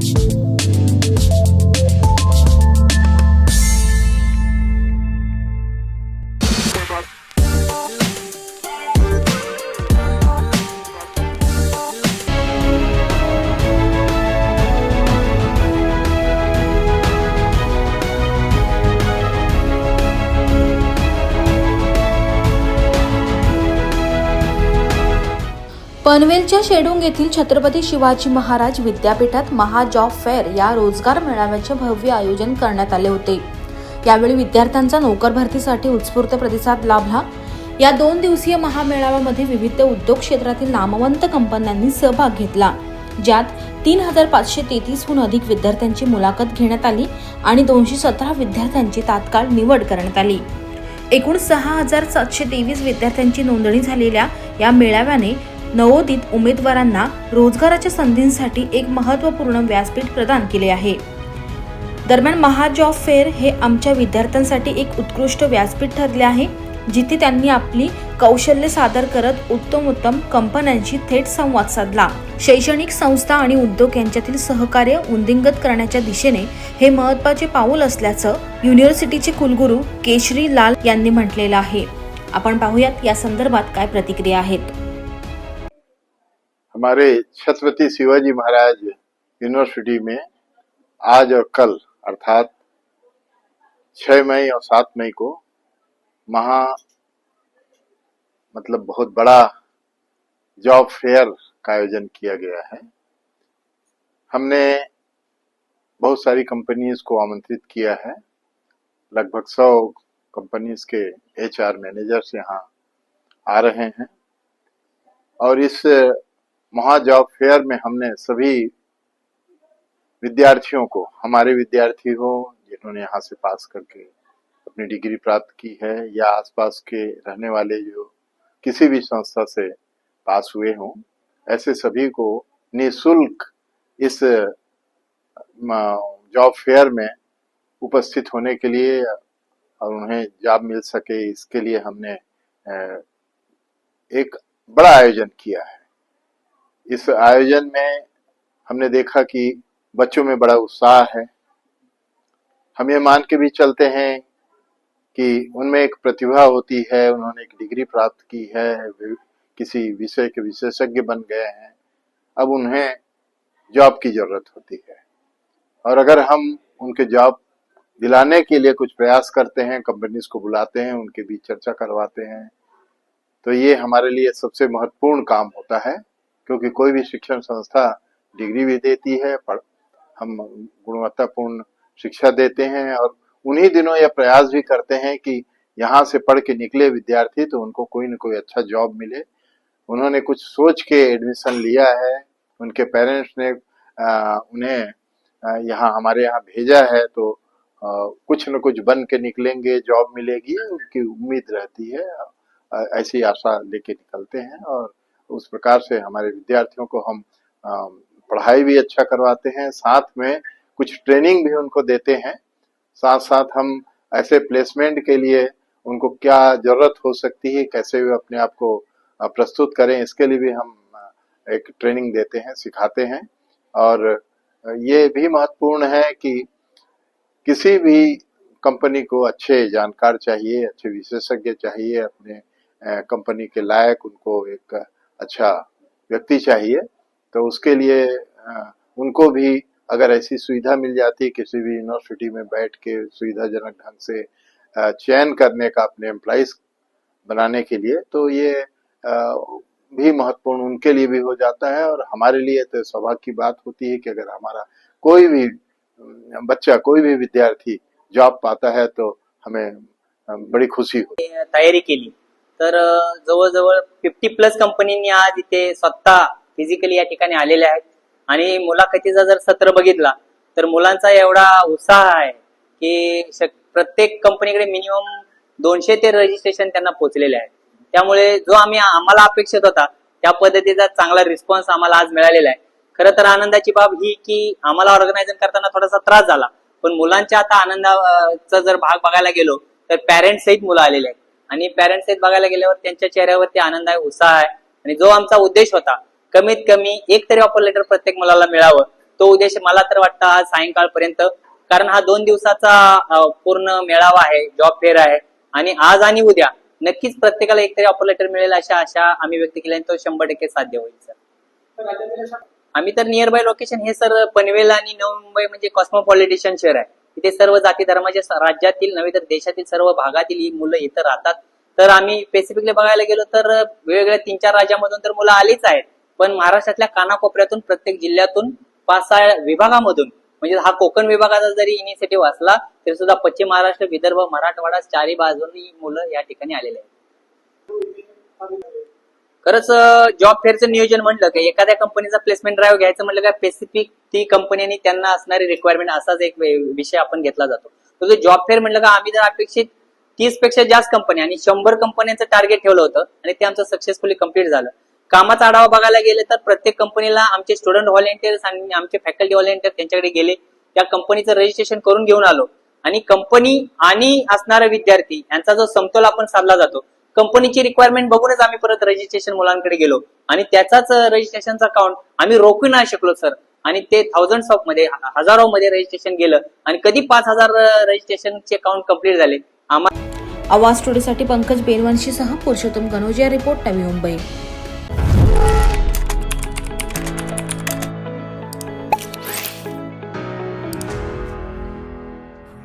you. पनवेलच्या शेडुंग येथील छत्रपती शिवाजी महाराज विद्यापीठात महाजॉब फेअर या रोजगार मेळाव्याचे भव्य आयोजन करण्यात आले होते. यावेळी विद्यार्थ्यांचा नोकर भरतीसाठी उत्स्फूर्त प्रतिसाद लाभला. या दोन दिवसीय महामेळाव्यामध्ये विविध उद्योग क्षेत्रातील नामवंत कंपन्यांनी सहभाग घेतला ज्यात तीन हजार पाचशे तेहतीसहून अधिक विद्यार्थ्यांची मुलाखत घेण्यात आली आणि दोनशे सतरा विद्यार्थ्यांची तात्काळ निवड करण्यात आली. एकूण सहा हजार सातशे तेवीस विद्यार्थ्यांची नोंदणी झालेल्या या मेळाव्याने नवोदित उमेदवारांना रोजगाराच्या संधींसाठी एक महत्त्वपूर्ण व्यासपीठ प्रदान केले आहे. दरम्यान महाजॉब फेअर हे आमच्या विद्यार्थ्यांसाठी एक उत्कृष्ट व्यासपीठ ठरले आहे जिथे त्यांनी आपली कौशल्य सादर करत उत्तम उत्तम कंपन्यांशी थेट संवाद साधला. शैक्षणिक संस्था आणि उद्योग यांच्यातील सहकार्य उंदिंगत करण्याच्या दिशेने हे महत्त्वाचे पाऊल असल्याचं युनिव्हर्सिटीचे कुलगुरू केशरी लाल यांनी म्हटलेलं आहे. आपण पाहूयात या संदर्भात काय प्रतिक्रिया आहेत. हमारे छत्रपति शिवाजी महाराज यूनिवर्सिटी में आज और कल, अर्थात 6 मई और 7 मई को महा मतलब बहुत बड़ा जॉब फेयर का आयोजन किया गया है। हमने बहुत सारी कंपनीज़ को आमंत्रित किया है। लगभग सौ कंपनीज़ के एचआर मैनेजर्स यहाँ आ रहे हैं। और इस महा जॉब फेयर में हमने सभी विद्यार्थियों को, हमारे विद्यार्थी हो, जिन्होंने यहाँ से पास करके अपनी डिग्री प्राप्त की है, या आसपास के रहने वाले जो किसी भी संस्था से पास हुए हों, ऐसे सभी को निशुल्क इस जॉब फेयर में उपस्थित होने के लिए और उन्हें जॉब मिल सके, इसके लिए हमने एक बड़ा आयोजन किया है। इस आयोजन में हमने देखा कि बच्चों में बड़ा उत्साह है। हम ये मान के भी चलते हैं कि उनमें एक प्रतिभा होती है, उन्होंने एक डिग्री प्राप्त की है किसी विषय के विशेषज्ञ बन गए हैं। अब उन्हें जॉब की ज़रूरत होती है। और अगर हम उनके जॉब दिलाने के लिए कुछ प्रयास करते हैं, कंपनीज़ को बुलाते हैं, उनके बीच चर्चा करवाते हैं तो ये हमारे लिए सबसे महत्वपूर्ण काम होता है। क्योंकि कोई भी शिक्षण संस्था डिग्री भी देती है हम गुणवत्तापूर्ण शिक्षा देते हैं और उन्हीं दिनों यह प्रयास भी करते हैं कि यहाँ से पढ़ के निकले विद्यार्थी तो उनको कोई न कोई अच्छा जॉब मिले। उन्होंने कुछ सोच के एडमिशन लिया है। उनके पेरेंट्स ने आ, उन्हें यहाँ हमारे यहाँ भेजा है तो आ, कुछ न कुछ बन के निकलेंगे जॉब मिलेगी उनकी उम्मीद रहती है। ऐसी आशा लेके निकलते हैं और उस प्रकार से हमारे विद्यार्थियों को हम पढ़ाई भी अच्छा करवाते हैं, साथ में कुछ ट्रेनिंग भी उनको देते हैं। साथ साथ हम ऐसे प्लेसमेंट के लिए उनको क्या ज़रूरत हो सकती है, कैसे वे अपने आप को प्रस्तुत करें, इसके लिए भी हम एक ट्रेनिंग देते हैं, सिखाते हैं। और ये भी महत्वपूर्ण है कि किसी भी कंपनी को अच्छे जानकार चाहिए, अच्छे विशेषज्ञ चाहिए, अपने कंपनी के लायक उनको एक अच्छा व्यक्ति चाहिए तो उसके लिए उनको भी अगर ऐसी सुविधा मिल जाती किसी भी यूनिवर्सिटी में बैठ के सुविधाजनक ढंग से चयन करने का अपने एम्प्लॉइज बनाने के लिए तो ये भी महत्वपूर्ण उनके लिए भी हो जाता है और हमारे लिए तो सौभाग्य की बात होती है कि अगर हमारा कोई भी बच्चा, कोई भी विद्यार्थी जॉब पाता है तो हमें बड़ी खुशी होती है। तैयारी के केली तर जवळजवळ फिफ्टी प्लस कंपनींनी आज इथे स्वतः फिजिकली या ठिकाणी आलेल्या आहेत. आणि मुलाखतीचा जर सत्र बघितला तर मुलांचा एवढा उत्साह आहे की शक- प्रत्येक कंपनीकडे मिनिमम दोनशे ते रजिस्ट्रेशन त्यांना पोहोचलेले आहे त्यामुळे जो आम्ही आम्हाला अपेक्षित होता त्या पद्धतीचा चांगला रिस्पॉन्स आम्हाला आज मिळालेला आहे. खरं तर आनंदाची बाब ही की आम्हाला ऑर्गनायझन करताना थोडासा त्रास झाला. पण मुलांच्या आता आनंदाचा जर भाग बघायला गेलो तर पॅरेंट्स सहित मुलं आलेले आहेत. आणि पॅरेंट्स आहेत बघायला गेल्यावर त्यांच्या चेहऱ्यावरती आनंद आहे उत्साह आहे. आणि जो आमचा उद्देश होता कमीत कमी एक तरी ऑफर लेटर प्रत्येक मुलाला मिळावं. तो उद्देश मला तर वाटतं आज सायंकाळपर्यंत कारण हा दोन दिवसाचा पूर्ण मेळावा आहे जॉब फेअर आहे. आणि आज आणि उद्या नक्कीच प्रत्येकाला एकतरी ऑफर लेटर मिळेल अशा आशा आम्ही व्यक्त केल्या आणि तो शंभर टक्के साध्य होईल सर आम्ही तर नियर बाय लोकेशन हे सर पनवेल आणि नवी मुंबई म्हणजे कॉस्मोपॉलिटिशियन शहर आहे. इथे सर्व जाती धर्माच्या राज्यातील नव्हे तर देशातील सर्व भागातील ही मुलं इथं राहतात. तर आम्ही स्पेसिफिकली बघायला गेलो तर वेगवेगळ्या तीन चार राज्यामधून तर मुलं आलीच आहेत. पण महाराष्ट्रातल्या कानाकोपऱ्यातून प्रत्येक जिल्ह्यातून पाच सहा विभागामधून म्हणजे हा कोकण विभागाचा जरी इनिशिएटिव्ह असला तरी सुद्धा पश्चिम महाराष्ट्र विदर्भ मराठवाडा चारी बाजूनी मुलं या ठिकाणी आलेले आहेत. खरंच जॉब फेअरचं नियोजन म्हटलं की एखाद्या कंपनीचा प्लेसमेंट ड्राईव्ह घ्यायचं म्हटलं का स्पेसिफिक ती कंपनी आणि त्यांना असणारी रिक्वायरमेंट असाच एक विषय आपण घेतला जातो. तर जॉब फेअर म्हटलं का आम्ही जर अपेक्षित तीसपेक्षा जास्त कंपनी आणि शंभर कंपन्यांचं टार्गेट ठेवलं होतं आणि ते आमचं सक्सेसफुली कंप्लीट झालं. कामाचा आढावा बघायला गेले तर प्रत्येक कंपनीला आमचे स्टुडंट व्हॉलेंटियर्स आणि आमचे फॅकल्टी व्हॉलेंटियर त्यांच्याकडे गेले. त्या कंपनीचं रजिस्ट्रेशन करून घेऊन आलो. आणि कंपनी आणि असणारा विद्यार्थी यांचा जो समतोल आपण साधला जातो कंपनीची रिक्वायरमेंट बघूनच आम्ही परत रजिस्ट्रेशन मुलांकडे गेलो. आणि त्याचाच रजिस्ट्रेशनचा काउंट आम्ही रोखू नाही शकलो सर आणि ते थाउजंड ऑफमध्ये हजारो मध्ये रजिस्ट्रेशन गेलं. आणि कधी पाच हजार रजिस्ट्रेशनचे काउंट कंप्लीट झाले? आम्हाला आवाज स्टुडिओसाठी पंकज बेनवंशीसह पुरुषोत्तम गणोजिया रिपोर्ट नवी मुंबई.